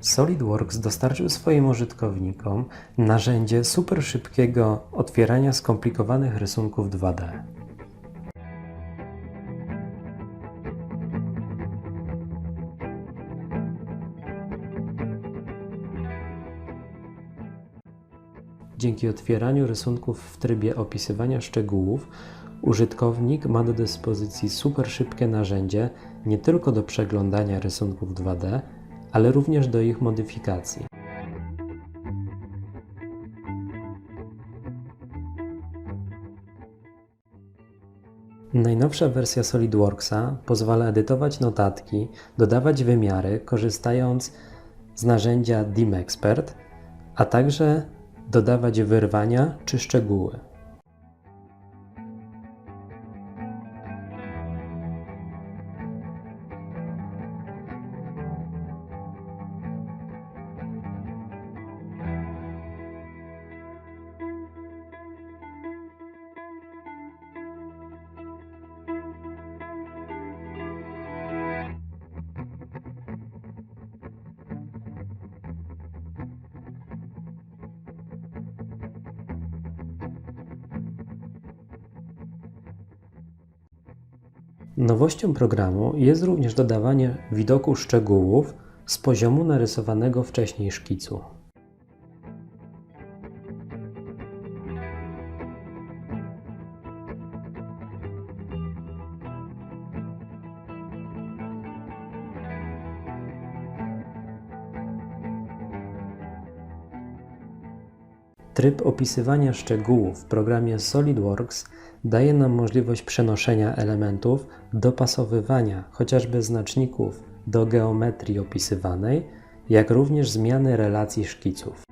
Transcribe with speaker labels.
Speaker 1: SolidWorks dostarczył swoim użytkownikom narzędzie super szybkiego otwierania skomplikowanych rysunków 2D. Dzięki otwieraniu rysunków w trybie opisywania szczegółów, użytkownik ma do dyspozycji super szybkie narzędzie nie tylko do przeglądania rysunków 2D, ale również do ich modyfikacji. Najnowsza wersja SolidWorksa pozwala edytować notatki, dodawać wymiary, korzystając z narzędzia DimExpert, a także dodawać wyrwania czy szczegóły. Nowością programu jest również dodawanie widoku szczegółów z poziomu narysowanego wcześniej szkicu. Tryb opisywania szczegółów w programie SolidWorks daje nam możliwość przenoszenia elementów, dopasowywania chociażby znaczników do geometrii opisywanej, jak również zmiany relacji szkiców.